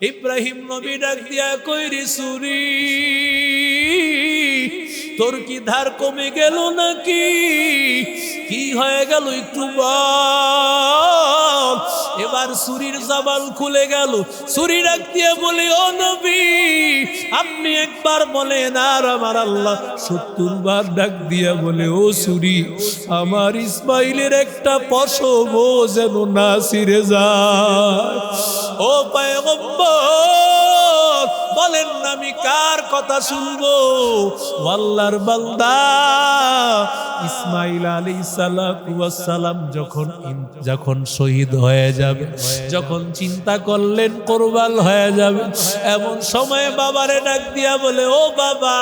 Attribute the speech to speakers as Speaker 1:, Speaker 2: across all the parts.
Speaker 1: ইব্রাহিম নবী ডাক দিয়া কইরি, সুরি, তোর কি ধার কমে গেল নাকি? কি হয়ে গেল একটু বল। এবার সুরির জবান খুলে গেল। সুরি ডাক দিয়ে বলে, ও নবী, আপনি একবার বলেন আর আমার আল্লাহ সত্তর বার ডাক দিয়া বলে, ও সুরি, আমার ইসমাইলের একটা পশম যেন না সিরে যায়। ও পায়গম্বর বলেন, আমি কার কথা শুনব? আল্লাহর বান্দা ইসমাইল আলী সালাম যখন যখন শহীদ হয়ে যাবে, যখন চিন্তা করলেন কোরবাল হয়ে যাবে, এমন সময় বাবারে ডাক দিয়া বলে, ও বাবা,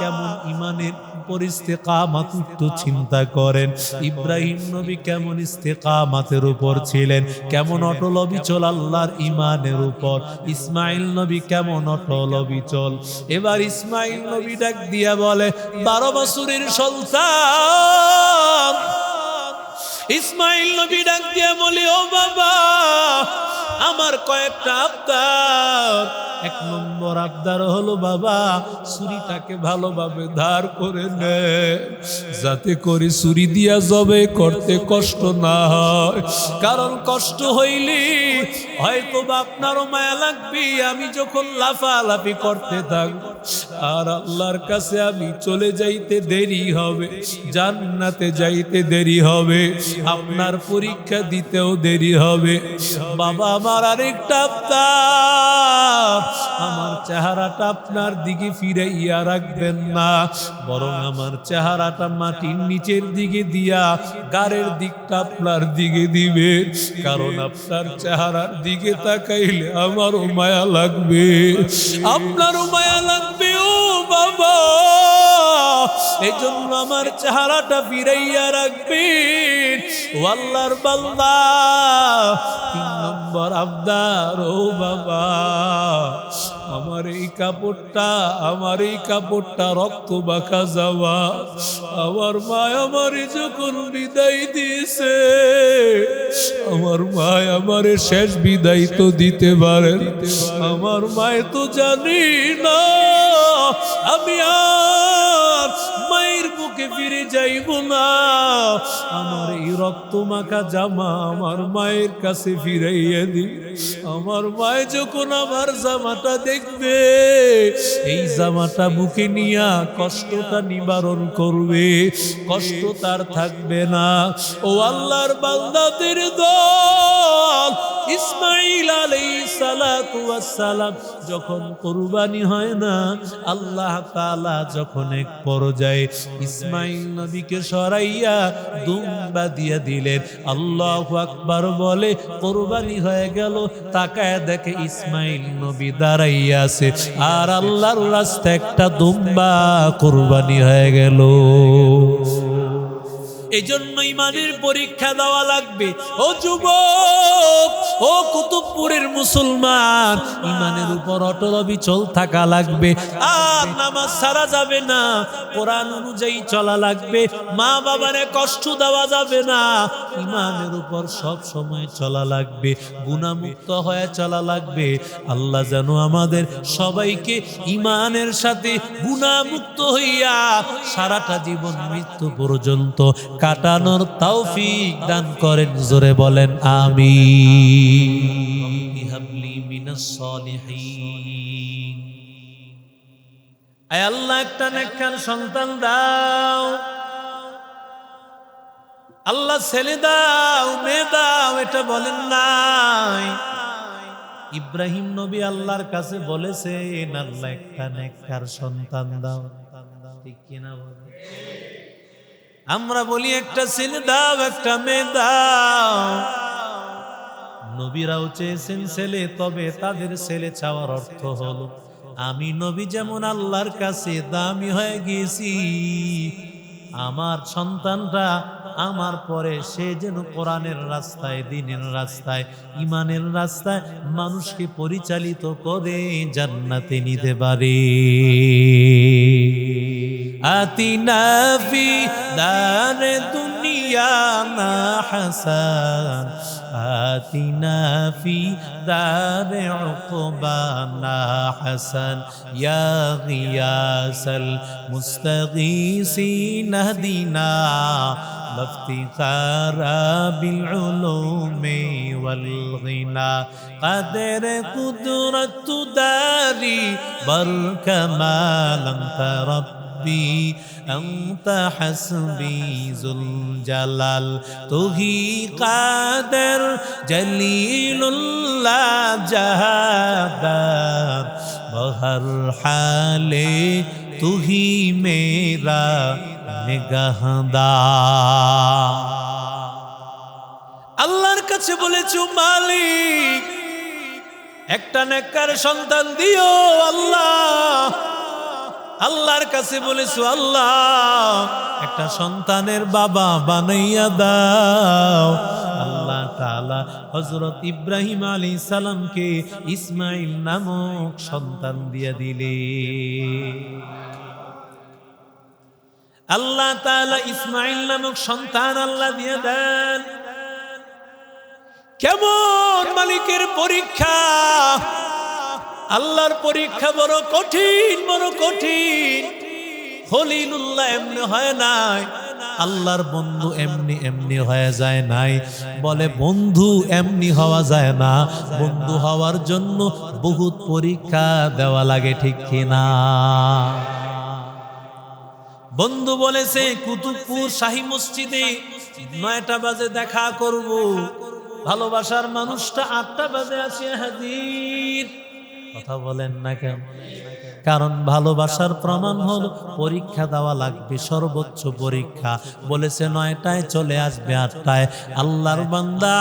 Speaker 1: কেমন ইমানের উপর ইস্তেকামাত একটু চিন্তা করেন। ইব্রাহিম নবী কেমন ইস্তেকামাতের উপর ছিলেন? কেমন অটল অবিচল আল্লাহর ইমানের উপর? ইসমাইল নবী কেমন অটল অবিচল এবার ইসমাইল নবী ডাক দিয়া বলে, বারো বছরের সন্তান ইসমাইল নবী ডাক দিয়া বলি, ও বাবা, আমার কয়েকটা আবদার। এক নম্বর আবদার হলো, বাবা, ছুরিটাকে ভালোভাবে ধার করে নে। যাতে করে ছুরি দিয়া জবে, করতে কষ্ট না হয়। কারণ কষ্ট হইলে হয়তো বা আপনারও মায়া লাগবে। আমি যখন লাফালাফি করতে থাকব, আর আল্লাহর কাছে আমি চলে যাইতে দেরি হবে, জান্নাতে যাইতে দেরি হবে, আপনার পরীক্ষা দিতেও দেরি হবে। বাবা, আমার আরেকটা আবদার। আমার চেহারাটা আপনার দিকে ফিরে ইয়া রাখবেন না। বরং আমার চেহারাটা মাটির নিচের দিকে দিয়া গাড়ের দিকটা আপনার দিকে দিবে। কারণ আপনার চেহারার দিকে তাকাইলে আমারও মায়া লাগবে। আপনারও মায়া লাগবে, ও বাবা। এই জন্য আমার চেহারাটা ফিরাইয়া রাখবেন। ও আল্লাহর বান্দা, তিন নম্বর আবদার, ও বাবা, আমার এই কাপড়টা, আমার এই কাপড়টা রক্ত বাঁকা যাওয়া, আমার মা আমার যখন বিদায় দিয়েছে, আমার মা আমার শেষ বিদায় তো দিতে পারেন। আমার মায় তো জানি না, আমি আর বুকে ফিরে যাইব না। আমার এই রক্ত মাখা জামা আমার মায়ের কাছে ফিরাইয়া দি আমার মায় যখন আমার জামাটা দেখবে, এই জামাটা বুকে নিয়া কষ্টটা নিবারণ করবে। কষ্ট তার থাকবে না। ও আল্লাহর বান্দাদের দল ইসমাইল ওয়াস সালাম যখন কুরবানি হয় না, আল্লাহ তাআলা যখন এক পর্যায়ে ইসমাইল নবীকে সরাইয়া দুম্বা দিয়া দিলেন। আল্লাহ আকবার বলে, কোরবানি হয়ে গেল, তাকায় দেখে ইসমাইল নবী দাঁড়াইয়াছে আর আল্লাহর রাস্তায় একটা দুম্বা কোরবানি হয়ে গেল। এই জন্য ইমানের পরীক্ষা দেওয়া লাগবে। ও যুবক, ও কুতুবপুরের মুসলমান ইমানের উপর অটল অবিচল থাকা লাগবে। আর নামাজ সারা যাবে না, কোরআন অনুযায়ী চলা লাগবে। মা বাবারে কষ্ট দেওয়া যাবে না ইমানের উপর সব সময় চলা লাগবে। গুণামুক্ত হয়ে চলা লাগবে। আল্লাহ যেন আমাদের সবাইকে ইমানের সাথে গুণামুক্ত হইয়া সারাটা জীবন মৃত্যু পর্যন্ত কাটানোর তৌফিক দান করেন, জোরে বলেন আমি আল্লাহ, একটা নেককার সন্তান দাও। আল্লাহ, ছেলে দাও, মেয়ে দাও, এটা বলেন নাই। ইব্রাহিম নবী আল্লাহর কাছে বলেছেন, আল্লাহ একটা নেককার সন্তান দাও। ঠিক কিনা বলে? আমরা বলি, একটা ছেলে দাও, একটা মেয়ে দাও। নবীরাও চেয়েছেন ছেলে, তবে তাদের ছেলে চাওয়ার অর্থ হলো, আমি নবী যেমন আল্লাহর কাছে দামি হয়ে গেছি আমার সন্তানটা আমার পরে সে যেন কোরআনের রাস্তায়, দিনের রাস্তায় ইমানের রাস্তায় মানুষকে পরিচালিত করে জান্নাতে নিতে পারে। آتنا في دار دنيانا حسن. آتنا في دار عقبانا حسن. يا غياث المستغيثين اهدنا بافتخار بالعلوم والغنى قدر قدرة داري بل ما لم ترب রব্বি, আন্তা হাসবি জুল জালাল, তুহি কাদের জলিলুল্লাহ জাহাদার বহর হালে তুহি মেরা নিগাহদা। আল্লাহর কাছে বলেছ মালিক, একটা নেককার সন্তান দিও আল্লাহ। আল্লাহর কাছে বলেছ, আল্লাহ, একটা সন্তানের বাবা বানাইয়া দাও। আল্লাহ তাআলা হযরত ইব্রাহিম আলী সালামকে ইসমাইল নামক সন্তান দিয়ে দিলে। আল্লাহ তাআলা ইসমাইল নামক সন্তান আল্লাহ দিয়ে দেন। কেমন মালিকের পরীক্ষা? আল্লাহর পরীক্ষা বড় কঠিন বড় কঠিন। হলিলুল্লাহ এমনি হয় নাই, আল্লাহর বন্ধু এমনি এমনি হয়ে যায় নাই। বলে বন্ধু এমনি হওয়া যায় না, বন্ধু হওয়ার জন্য বহুত পরীক্ষা দেওয়া লাগে, ঠিক কিনা? বন্ধু বলেছে, কুতুবপুর শাহী মসজিদে নয়টা বাজে দেখা করব। ভালোবাসার মানুষটা আটটা বাজে আছে হাজির। কথা বলেন না কেন? কারণ ভালোবাসার প্রমাণ হলো পরীক্ষা দেওয়া লাগবে, সর্বোচ্চ পরীক্ষা। বলেছে নয়টায় চলে আসবে আটটায়। আল্লাহর বান্দা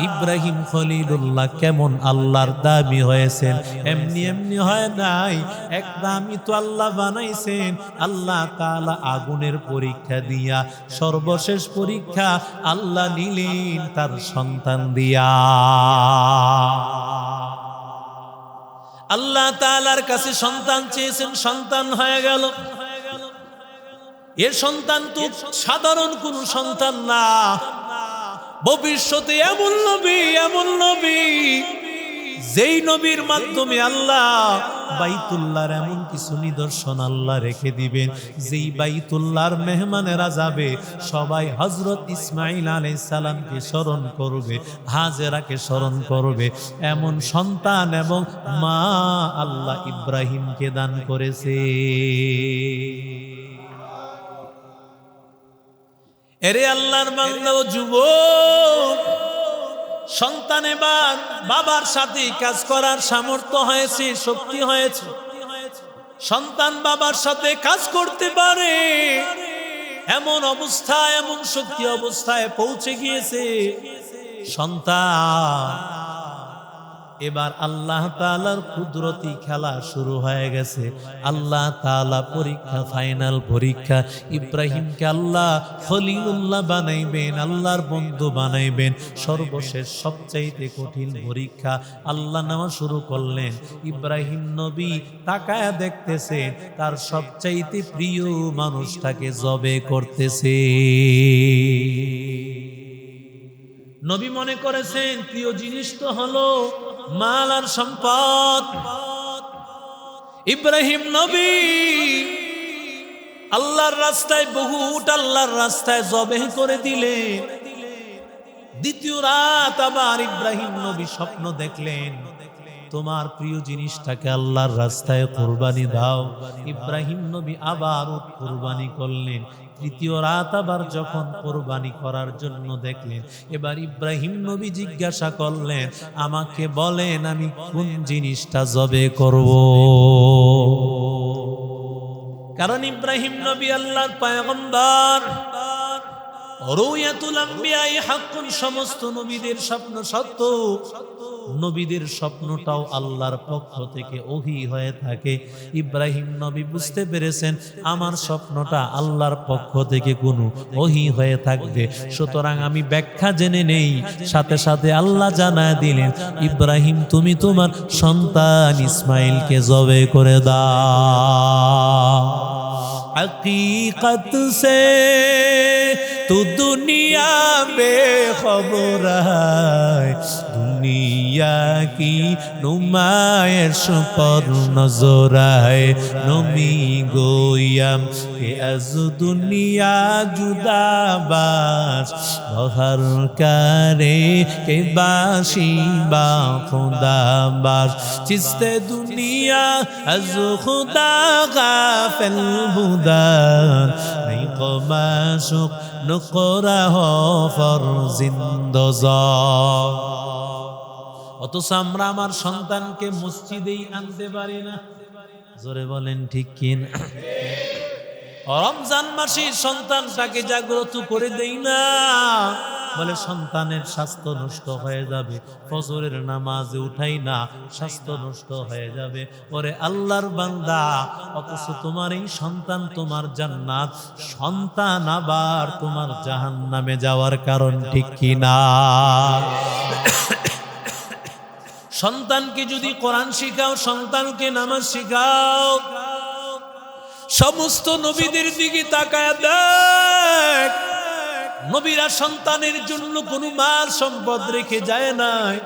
Speaker 1: ইব্রাহিম খলিলুল্লাহ কেমন আল্লাহর দাবি হয়েছেন? এমনি এমনি হয় নাই, এক দামি তো আল্লাহ বানাইছেন। আল্লাহ তাআলা আগুনের পরীক্ষা দিয়া, সর্বশেষ পরীক্ষা আল্লাহ নিলেন তার সন্তান দিয়া। আল্লাহ তালার কাছে সন্তান চেয়েছেন, সন্তান হয়ে গেল। এ সন্তান তো সাধারণ কোন সন্তান না। ভবিষ্যতে এমন নবী এমন নবী। যেই নবীর মাধ্যমে আল্লাহ বাইতুল্লাহর এমন কিছু নিদর্শন আল্লাহ রেখে দিবেন, যেই বাইতুল্লাহর মেহমানেরা যাবে, সবাই হজরত ইসমাইল আলাই সালামকে স্মরণ করবে, হাজেরাকে স্মরণ করবে। এমন সন্তান এবং মা আল্লাহ ইব্রাহিমকে দান করেছে। এরে আল্লাহর ও যুবক সন্তান এবার বাবার সাথে কাজ করার সামর্থ্য হয়েছে, শক্তি হয়েছে। সন্তান বাবার সাথে কাজ করতে পারে। এমন অবস্থা, এমন শক্তি অবস্থায় পৌঁছে গিয়েছে। সন্তান এবার আল্লাহ তালার কুদরতি খেলা শুরু হয়ে গেছে। আল্লাহ তালা পরীক্ষা ফাইনাল পরীক্ষা। ইব্রাহিমকে আল্লাহ খলিলুল্লাহ বানাইবেন, আল্লাহর বন্ধু বানাইবেন। সর্বশেষ সবচাইতে কঠিন পরীক্ষা, আল্লাহ নেওয়া শুরু করলেন। ইব্রাহিম নবী তাকায়া দেখতেছেন, তার সবচাইতে প্রিয় মানুষটাকে জবে করতেছে। নবী মনে করেছেন, প্রিয় জিনিস তো হলো মাল আর সম্পদ। ইব্রাহিম নবী আল্লাহর রাস্তায়, বহুত আল্লাহর রাস্তায় জবে করে দিলেন। দ্বিতীয় রাত আবার ইব্রাহিম নবী স্বপ্ন দেখলেন, তোমার প্রিয় জিনিসটাকে আল্লাহর রাস্তায় কোরবানি দাও। ইব্রাহিম নবী আবার কোরবানি করলেন। তৃতীয় রাত আবার যখন কোরবানি করার জন্য দেখলেন, এবার ইব্রাহিম নবী জিজ্ঞাসা করলেন, আমাকে বলেন আমি কোন জিনিসটা জবে করব? কারণ ইব্রাহিম নবী আল্লাহর পায়গম্বর সমস্ত নবীদের স্বপ্ন সত্য। নবীদের স্বপ্নটাও আল্লাহর পক্ষ থেকে ওহি হয়ে থাকে। ইব্রাহিম নবী বুঝতে পেরেছেন, আমার স্বপ্নটা আল্লাহর পক্ষ থেকে কোনো ওহি হয়ে থাকবে। সুতরাং আমি ব্যাখ্যা জেনে নেই, সাথে সাথে আল্লাহ জানায় দিলেন, ইব্রাহিম, তুমি তোমার সন্তান ইসমাইলকে জবে করে দাও। হকীকত সে তু দুনিয়া বে খবর দুনিয়া কি নুমায়েশ পর নজরায়, নমি গোয়াম কে আজ দুনিয়া জুদাবাস বহর কারে কে বাসি বা খুদাবাস চিস্তে দুনিয়া আজ খুদা গাফেল বুদান নেই কমাশুক নকরা জিন্দ অথচ আমরা আমার সন্তানকে মসজিদেই আনতে পারি না। জোরে বলেন ঠিক কিনা? রমজান মাসে সন্তানটাকে জাগ্রত করে দেই না। বলে সন্তানের স্বাস্থ্য নষ্ট হয়ে যাবে। ফজরের নামাজে উঠাই না, স্বাস্থ্য নষ্ট হয়ে যাবে। ওরে আল্লাহর বান্দা, অথচ তোমার এই সন্তান তোমার জান্নাত, সন্তান আবার তোমার জাহান্নামে যাওয়ার কারণ ঠিক কিনা? সন্তানকে যদি কোরআন শিখাও, সন্তানকে নামাজ শিখাও, সমস্ত নবীদের দিকে তাকায় দেখ। নবীরা সন্তানের জন্য কোনো মাল সম্পদ রেখে যায় নাই।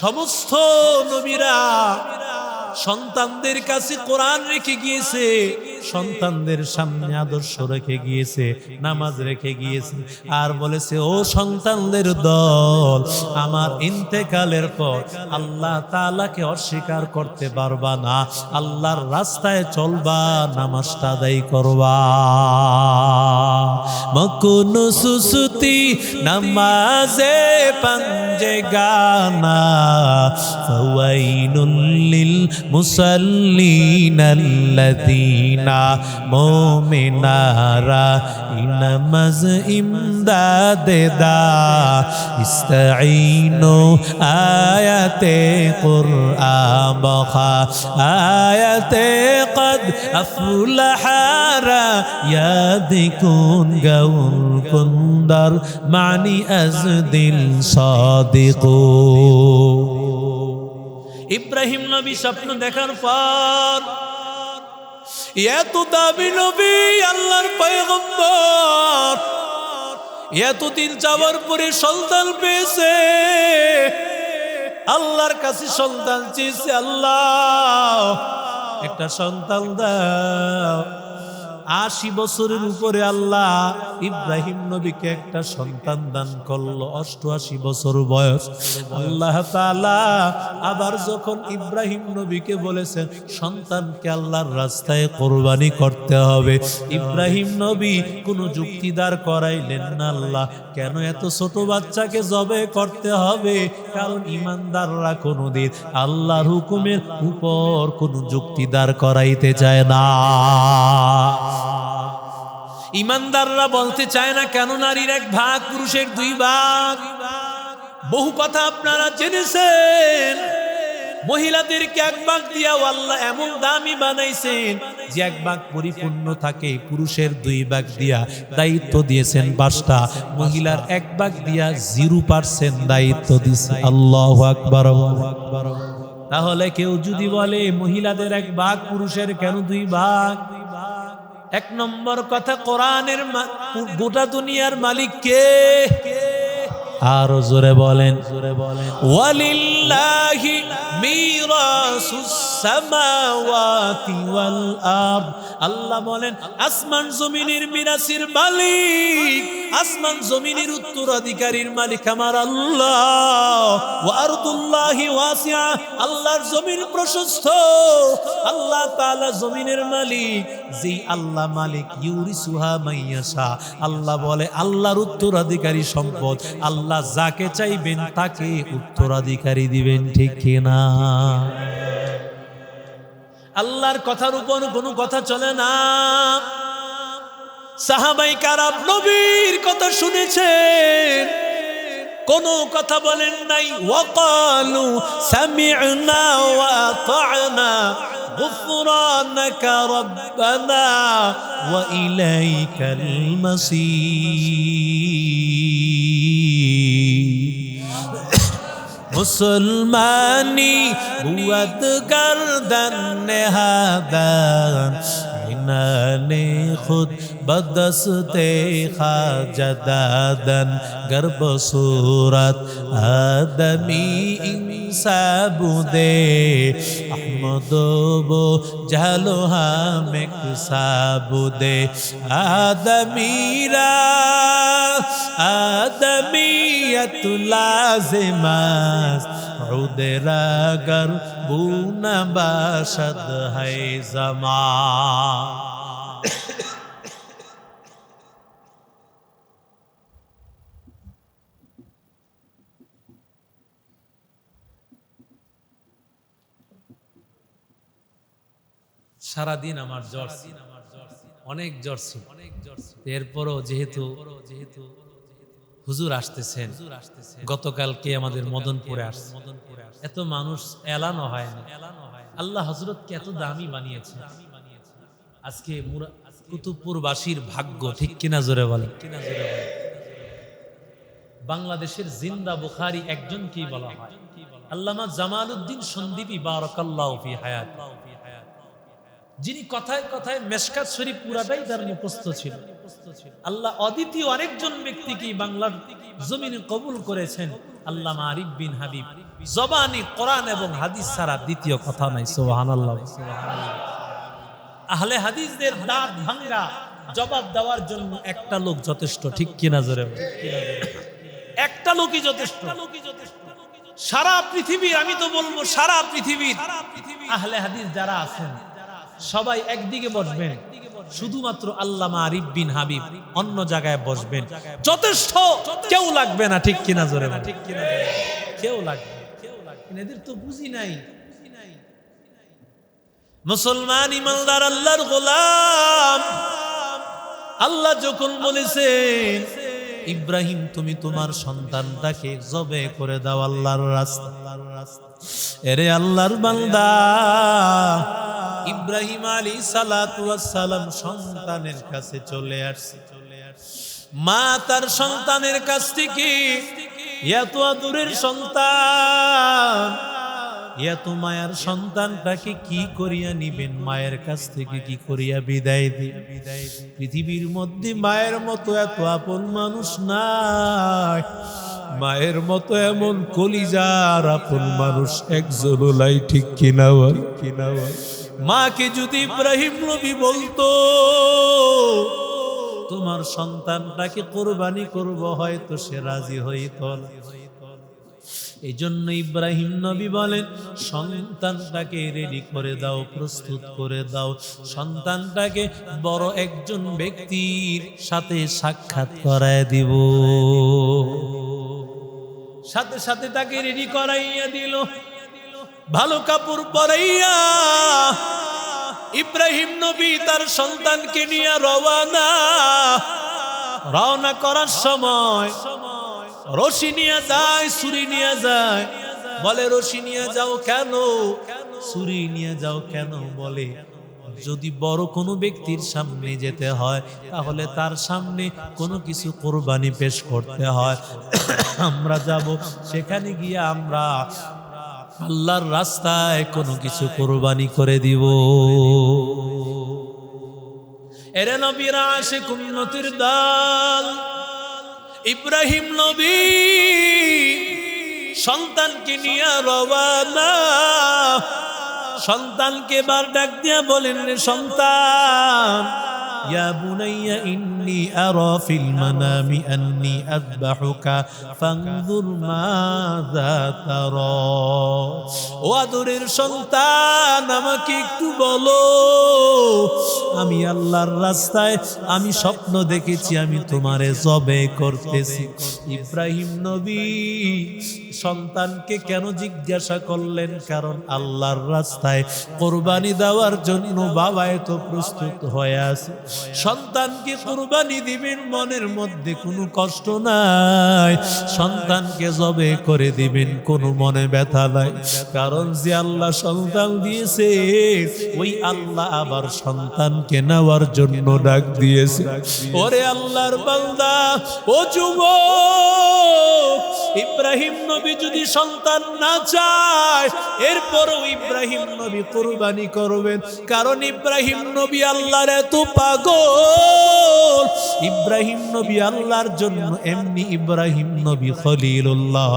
Speaker 1: সমস্ত নবীরা সন্তানদের কাছে কোরআন রেখে গিয়েছে। সন্তানদের সামনে আদর্শ রেখে গিয়েছে, নামাজ রেখে গিয়েছে। আর বলেছে, ও সন্তানদের দল, আমার ইন্তেকালের পর আল্লাহ তাআলাকে অস্বীকার করতে পারবা না। আল্লাহর রাস্তায় চলবা, নামাজটা আদায় করবা। মকুন সুসুতি নামাজে পাঞ্জে গানা ফাওয়াইনুল লিল মুসাল্লিন আল্লাযীনা মুমিনারা ইনামাজ ইমদাদে দা ইস্তাঈনু আয়াতে কুরআন বখা, আয়াতে আফলাহারা, ইয়াদিকুন গাউল কুন্দর, মানি আজ দিল সাদিকু। ইব্রাহিম নবী স্বপ্ন দেখার পর এত দাবি নবী আল্লাহর পয়গম্বর, এতদিন যাওয়ার পরে সন্তান পেয়েছে। আল্লাহর কাছে সন্তান চেয়েছে, আল্লাহ, একটা সন্তান দাও। আশি বছরের উপরে আল্লাহ ইব্রাহিম নবীকে একটা সন্তান দান করল, অষ্টআশি বছর বয়স। আল্লাহ আবার যখন ইব্রাহিম নবীকে বলেছেন, সন্তানকে আল্লাহর রাস্তায় কোরবানি করতে হবে, ইব্রাহিম নবী কোনো যুক্তিদার করাইলেন না আল্লাহ, কেন এত ছোট বাচ্চাকে জবে করতে হবে? কারণ ইমানদাররা কোনোদিন আল্লাহর হুকুমের উপর কোনো যুক্তিদার করাইতে চায় না। ইমানদাররা বলতে চায় না, কেন নারীর এক ভাগ, পুরুষের দুই ভাগ? বহু কথা আপনারা জেনেছেন। মহিলাদেরকে এক ভাগ দিয়াও আল্লাহ এমন দামি বানাইছেন যে এক ভাগ পরিপূর্ণ থাকে, পুরুষের দুই ভাগ দিয়া দায়িত্ব দিয়েছেন পাঁচটা। মহিলার এক ভাগ দিয়া জিরো পার্সেন্ট দায়িত্ব দিছে। আল্লাহ আকবার। তাহলে কেউ যদি বলে, মহিলাদের এক ভাগ, পুরুষের কেন দুই ভাগ? এক নম্বর কথা কোরআনের গোটা দুনিয়ার মালিক কে? আর জোরে বলেন। আল্লাহ বলেন, আসমান জমিনের মিরাসির মালিক, আসমান জমিনের উত্তরাধিকারীর মালিক আমার আল্লাহ। আল্লাহর জমিন প্রশস্ত। আল্লাহ তাআলা জমিনের মালিক, যেই আল্লাহ মালিক, ইউরিসুহা মাইয়াশা। আল্লাহ বলে, আল্লাহর উত্তরাধিকারী সম্পদ, আল্লাহ আল্লাহ যাকে চাইবেন তাকে উত্তরাধিকারী দিবেন, ঠিক কিনা? আল্লাহর কথার উপর কোনো কথা চলে না। সাহাবাই কারাব নবীর কথা শুনেছেন। কোন কথা বলেন নাই। ওয়াকালু সামিআনা ওয়া তা'না গুফরানাকা রাব্বানা ওয়া ইলাইকাল মাসীর মুসলমানি বুয়াত গর্দন নেহাদান نے خود بدستے خواجہ دادن گرب صورت آدمی انصاب دے احمد بو جہلو ہم اقصاب دے آدمی را آدمی গর জমা সারাদিন আমার জ্বর অনেক জ্বর ছিল। অনেক জ্বর এরপরও যেহেতু যেহেতু হুজুর আসতেছেন। গতকালকে আমাদের মদনপুরে আসছে। এত মানুষ এলানো হয় না। আল্লাহ হজরতকে এত দামি বানিয়েছে। আজকে কুতুবপুরবাসীর ভাগ্য ঠিক কিনা জোরে বলে কিনা জোরে বলে বাংলাদেশের জিন্দা বুখারি একজন একজনকেই বলা হয়। আল্লামা জামালউদ্দিন সন্দীপী বারাকাল্লাহু ফি হায়াত। যিনি কথায় কথায় মেশকাত শরীফ পুরাটাই তার মুখস্থ ছিল। আল্লাহ অদ্বিতীয় আরেকজন বাংলার জমিনে কবুল করেছেন আল্লাহ আরিফ বিন হাবিব। জবানি, কোরআন এবং হাদিস ছাড়া দ্বিতীয় কথা নাই, সুবহানাল্লাহ। আহলে হাদিসদের দাঁত ভাঙ্গা জবাব দেওয়ার জন্য একটা লোক যথেষ্ট, ঠিক কিনা জোরে একটা লোকই যথেষ্ট। সারা পৃথিবীর, আমি তো বলব সারা পৃথিবীর আহলে হাদিস যারা আছেন, সবাই একদিকে বসবেন। শুধুমাত্র আল্লামা আরিফ হাবিব অন্য জায়গায় বসবেন। যথেষ্ট! কেউ লাগবে না, ঠিক কিনা জোরে না ঠিক কিনা কেউ লাগবে কেউ লাগবে। এদের তো বুঝি নাই। মুসলমান ইমানদার, আল্লাহর গোলাম। আল্লাহ যখন বলেছেন, ইব্রাহিম, তুমি তোমার সন্তান সন্তানটাকে জবে করে দাও আল্লাহর রাস্তা। এরে আল্লাহর বান্দা ইব্রাহিম আলী সালাম সন্তানের কাছে চলে আসছে। মা তার সন্তানের কাছ থেকে এত আদুরের সন্তান এত মায়ার সন্তানটাকে কি করিয়া নিবেন? মায়ের কাছ থেকে কি করিয়া বিদায় দিন? পৃথিবীর মধ্যে মায়ের মতো এত আপন মানুষ নাই। মায়ের মতো এমন কলিজার আপন মানুষ একজন ঠিক কিনা কিনা মাকে যদি ইব্রাহিম নবী বলতো, তোমার সন্তানটাকে কোরবানি করব, হয়তো সে রাজি হইত। এই জন্য ইব্রাহিম নবী বলেন, সন্তানটাকে রেডি করে দাও, প্রস্তুত করে দাও। সন্তানটাকে বড় একজন ব্যক্তির সাথে সাক্ষাৎ করায় দিব। সাথে সাথে তাকে রেডি করাইয়া দিল। ভালো কাপড় পরাইয়া ইব্রাহিম নবী তার সন্তানকে নিয়ে রওয়ানা রওনা করার সময় রশি নিয়ে যায়, ছুরি নিয়ে যায়। বলে, রশি নিয়ে যাও কেন? ছুরি নিয়ে যাও কেন? বলে, যদি বড় কোনো ব্যক্তির সামনে যেতে হয়, তাহলে তার সামনে কোনো কিছু কোরবানি পেশ করতে হয়। আমরা যাব, সেখানে গিয়ে আমরা আল্লাহর রাস্তায় কোনো কিছু কোরবানি করে দিব। এরে নবীরা আসে কুন্নতির দল, ইব্রাহিম নবী সন্তানকে নিয়ে রবানা সন্তানকে বার ডাক দিয়া বলেন সন্তান يا بني إني أرى في المنام أني أذبحك فانظر ماذا ترى ও আদরের সন্তান আমাকে একটু বলো আমি আল্লাহর রাস্তায় আমি স্বপ্ন দেখেছি আমি তোমারে জবে করতেছি ইব্রাহিম নবী সন্তানকে কেন জিজ্ঞাসা করলেন কারণ আল্লাহর রাস্তায় কোরবানি দেওয়ার জন্য বাবা এত প্রস্তুত হয়ে আছে সন্তানকে কুরবানি দিবেন, মনের মধ্যে কোনো কষ্ট নাই। সন্তানকে জবে করে দিবেন, কোনো মনে ব্যথা নাই। কারণ যে আল্লাহ সন্তান দিয়েছে, ওই আল্লাহ আবার সন্তানকে নেওয়ার জন্য ডাক দিয়েছে। ওরে আল্লাহর বান্দা, ও যুবক, ইব্রাহিম নবী যদি সন্তান না চায়, এরপরও ইব্রাহিম নবী কোরবানি করবেন। কারণ ইব্রাহিম নবী আল্লাহর এত পাগল। ইব্রাহিম নবী আল্লাহর জন্য এমনি ইব্রাহিম নবী খলিলুল্লাহ।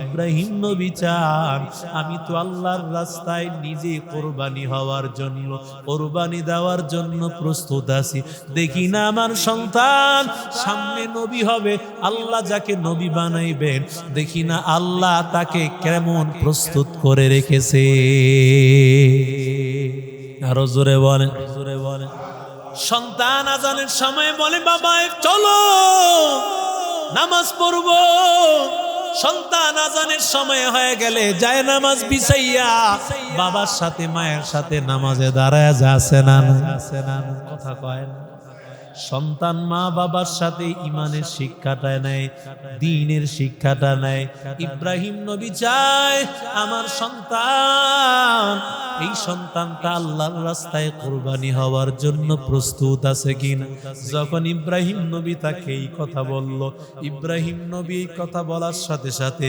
Speaker 1: ইব্রাহিম নবী চান, আমি তো আল্লাহর রাস্তায় নিজে কোরবানি হওয়ার জন্য, কোরবানি দেওয়ার জন্য প্রস্তুত আছি। দেখি না আমার সন্তান, সামনে নবী হবে, আল্লাহ যাকে নবী বানাইবেন, দেখি না আল্লাহ তাকে কেমন প্রস্তুত করে রেখেছে। আরও জোরে বলেন। জোরে সন্তান আজানের সময় বলে, বাবা, চলো, নামাজ পড়ব। সন্তান আজানের সময় হয়ে গেলে যায় নামাজ বিছাইয়া বাবার সাথে, মায়ের সাথে নামাজে দাঁড়ায় যাচ্ছে না কথা কয় না। সন্তান মা বাবার সাথে ইমানের শিক্ষাটা নেয়, দিনের শিক্ষাটা নেয়। ইব্রাহিম নবী চায়, আমার সন্তান এই সন্তানটা আল্লাহর রাস্তায় কোরবানি হওয়ার জন্য প্রস্তুত আছে কিনা? যখন ইব্রাহিম নবী তাকে এই কথা বলল, ইব্রাহিম নবী এই কথা বলার সাথে সাথে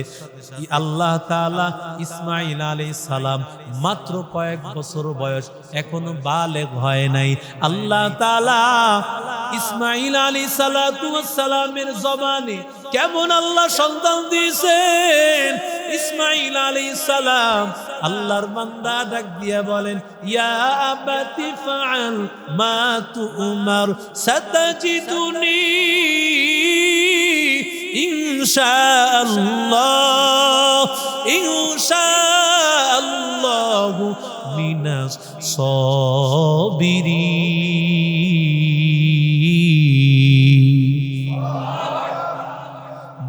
Speaker 1: আল্লাহ তাআলা ইসমাইল আলাইহিস সালাম মাত্র কয়েক বছর বয়স, এখনও বালেগ হয় নাই। আল্লাহ তাআলা ইসমাইল আলী সালামের জবানে কেমন আল্লাহ সন্তান দিয়েছেন? ইসমাইল আলী সালাম আল্লাহর বান্দা ডাক দিয়া বলেন, ইয়া মা তুমার সাতাজিদুনি ইনশাআল্লাহ ইনশাআল্লাহ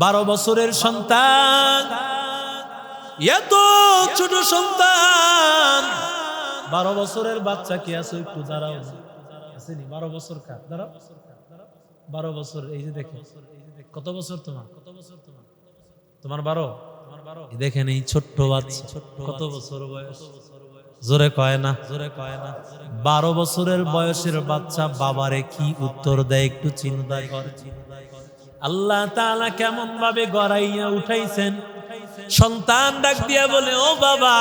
Speaker 1: বারো বছরের সন্তান। এত ছোট সন্তান। বারো বছরের বাচ্চা কি আছে একটু দাঁড়াও আসেনি বারো বছর কার? দাঁড়াও। বারো বছর, এই যে দেখে। কত বছর তোমার? কত বছর তোমার তোমার বারো দেখেন এই ছোট্ট বাচ্চা। কত বছর বয়স? জোরে কয় না। জোরে কয় না বারো বছরের বয়সের বাচ্চা বাবারে কি উত্তর দেয় একটু চিন্তা কর। আল্লাহ তাআলা কেমন ভাবে গড়াইয়া উঠাইছেন? সন্তান ডাক দিয়া বলে, ও বাবা,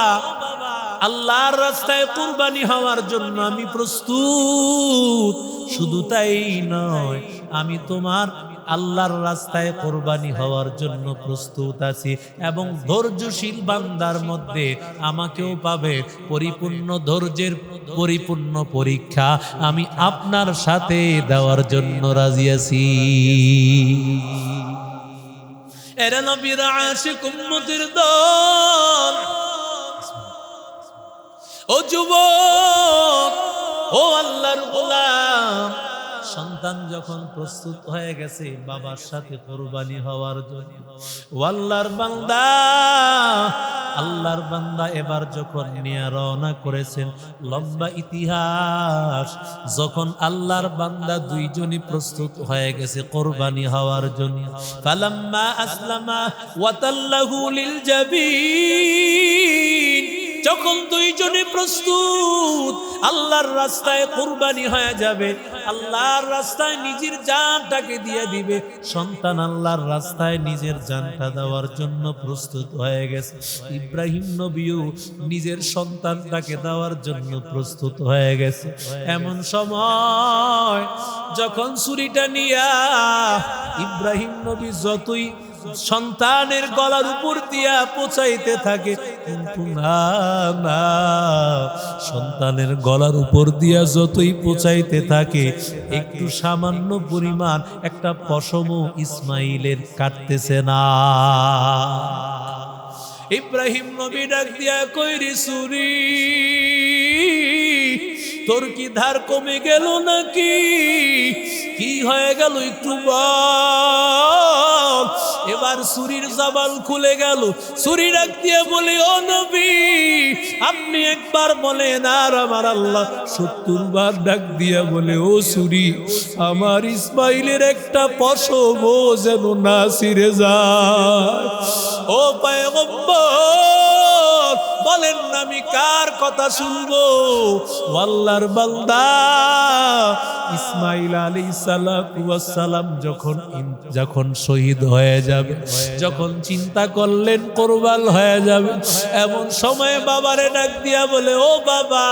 Speaker 1: আল্লাহর রাস্তায় কুরবানি হওয়ার জন্য আমি প্রস্তুত। শুধু তাই নয়, আমি তোমার আল্লাহর রাস্তায় কোরবানি হওয়ার জন্য প্রস্তুত আছি এবং ধৈর্যশীল বান্দার মধ্যে আমাকেও পাবে পরিপূর্ণ ধৈর্যের পরিপূর্ণ পরীক্ষা। আমি আপনার সাথে দেওয়ার জন্য রাজি আছি। এরা নবীর আশিক উম্মতির দল। ও যুবক, ও আল্লাহর গোলাম। সন্তান যখন প্রস্তুত হয়ে গেছে, বাবার সাথে কোরবানি হওয়ার জন্য। ও আল্লাহর বান্দা আল্লাহর বান্দা এবার যখন নিয়ে রওনা করেছেন লম্বা ইতিহাস, যখন আল্লাহর বান্দা দুইজনই প্রস্তুত হয়ে গেছে কোরবানি হওয়ার জন্য। ফালাম্মা আসলামা ওয়াতাল্লাহু লিল জাবিন। যখন দুইজনই প্রস্তুত, আল্লাহর রাস্তায় কোরবানি হয়ে যাবে। আল্লাহর রাস্তায় নিজের জানটাকে দিয়ে দিবে। সন্তান আল্লাহর রাস্তায় নিজের জানটা দেওয়ার জন্য প্রস্তুত হয়ে গেছে। ইব্রাহিম নবীও নিজের সন্তানটাকে দেওয়ার জন্য প্রস্তুত হয়ে গেছে। এমন সময় যখন ছুরিটা নিয়া ইব্রাহিম নবী যতই সন্তানের গলার উপর দিয়া পচাইতে থাকে। কিন্তু না না, সন্তানের গলার উপর দিয়া যতই পচাইতে থাকে, একটু সামান্য পরিমাণ একটা পশম ইসমাইলের কাটতেছে না। ইব্রাহিম নবী ডাক দিয়া কইরি সুরি, তোর কি ধার কমে গেল নাকি? কি হয়ে গেল একটু বল। এবার সুরির জবান খুলে গেল। সুরি ডাক দিয়ে বলি, ও নবী, আপনি একবার বলেন আর আমার আল্লাহ সত্তর বার ডাক দিয়া বলে, ও সুরি, আমার ইসমাইলের একটা পশম যেন না সিরে যায়। ও পায়গম্বর বলেন, আমি কার কথা শুনব? আল্লাহর বান্দা ইসমাইল আলী সালাম যখন যখন শহীদ হয়ে যাবে, যখন চিন্তা করলেন কোরবাল হয়ে যাবে, এমন সময় বাবারে ডাক দিয়া বলে, ও বাবা,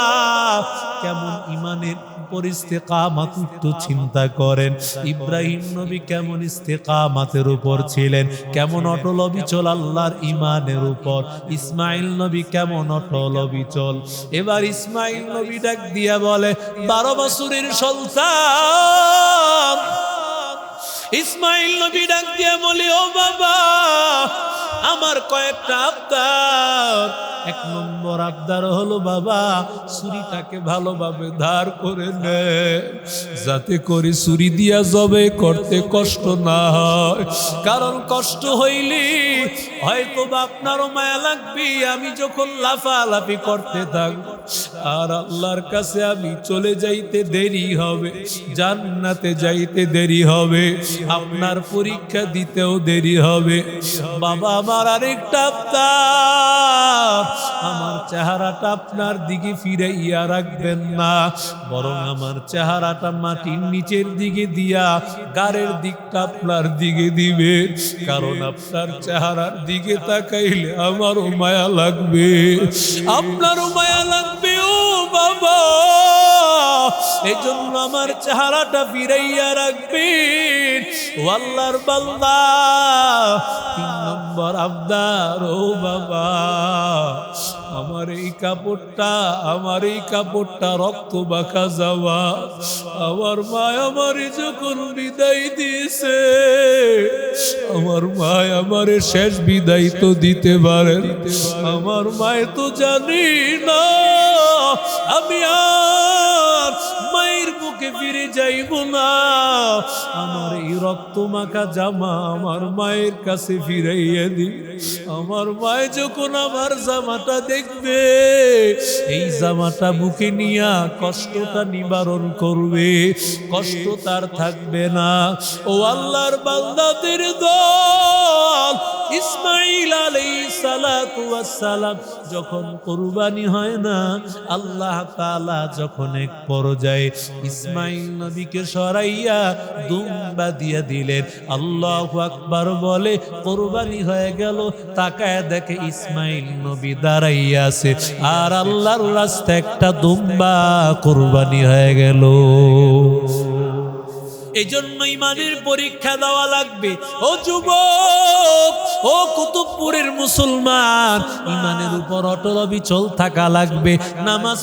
Speaker 1: কেমন ইমানের উপর ইস্তেকামাত একটু চিন্তা করেন। ইব্রাহিম নবী কেমন ইস্তেকামাতের উপর ছিলেন? কেমন অটল অবিচল আল্লাহর ইমানের উপর? ইসমাইল নবী কেমন অটল অবিচল এবার ইসমাইল নবী ডাক দিয়া বলে, বারো বছরের সন্তান। ইসমাইল নবী ডাক দিয়া বলি, ও বাবা, আমার কয়েকটা আবদার। এক নম্বর আবদার হলো, বাবা, ছুরিটাকে ভালোভাবে ধার করে নে। যাতে করে ছুরি দিয়া জবে, করতে কষ্ট না হয়। কারণ কষ্ট হইলে হয়তো বা আপনারও মায়া লাগবে। আমি যখন লাফালাফি করতে থাকব, আর আল্লাহর কাছে আমি চলে যাইতে দেরি হবে, জান্নাতে যাইতে দেরি হবে, আপনার পরীক্ষা দিতেও দেরি হবে। বাবা, আমার আরেকটা আবদার। আমার চেহারাটা আপনার দিকে ফিরাইয়া রাখবেন না। বরং আমার চেহারাটা মাটির নিচের দিকে দিয়া গাড়ের দিকটা আপনার দিকে দিবে। কারণ আপনার চেহারার দিকে তাকাইলে আমারও মায়া লাগবে। আপনারও মায়া লাগবে, ও বাবা! এই জন্য আমার চেহারাটা ফিরাইয়া রাখবেন ও আল্লাহর বান্দা, তিন নম্বর আবদার, ও বাবা, আমার এই কাপড়টা, আমার এই কাপড়টা রক্ত বাঁকা যাওয়া, আমার মা আমার যখন বিদায় দিয়েছে, আমার মা আমার শেষ বিদায় তো দিতে পারেন আমার মায় তো জানি না, আমি আর মায়ের ফিরে যাইব না। আমার এই রক্ত মাখা জামা আমার মায়ের কাছে ফিরাইয়া দি আমার মায় যখন আমার জামাটা দেখবে, এই জামাটা বুকে নিয়া কষ্টটা নিবারণ করবে। কষ্ট তার থাকবে না। ও আল্লাহর বান্দাদের দল ইসমাইল আলাইহিস সালাতু ওয়াস সালাম, যখন কুরবানি হয় না, আল্লাহ তাআলা যখন এক পর্যায়ে ইসমাইল নবীকে সরাইয়া দুম্বা দিয়া দিলেন, আল্লাহু আকবার বলে, কুরবানি হয়ে গেল। তাকায় দেখে ইসমাইল নবী দাঁড়াইয়া আছে। আর আল্লাহর রাস্তায় একটা দুম্বা কুরবানি হয়ে গেল। এই জন্য ইমানের পরীক্ষা দেওয়া লাগবে। ও যুবক, ও কুতুবপুরের মুসলমান ইমানের উপর অটল অবিচল থাকা লাগবে। নামাজ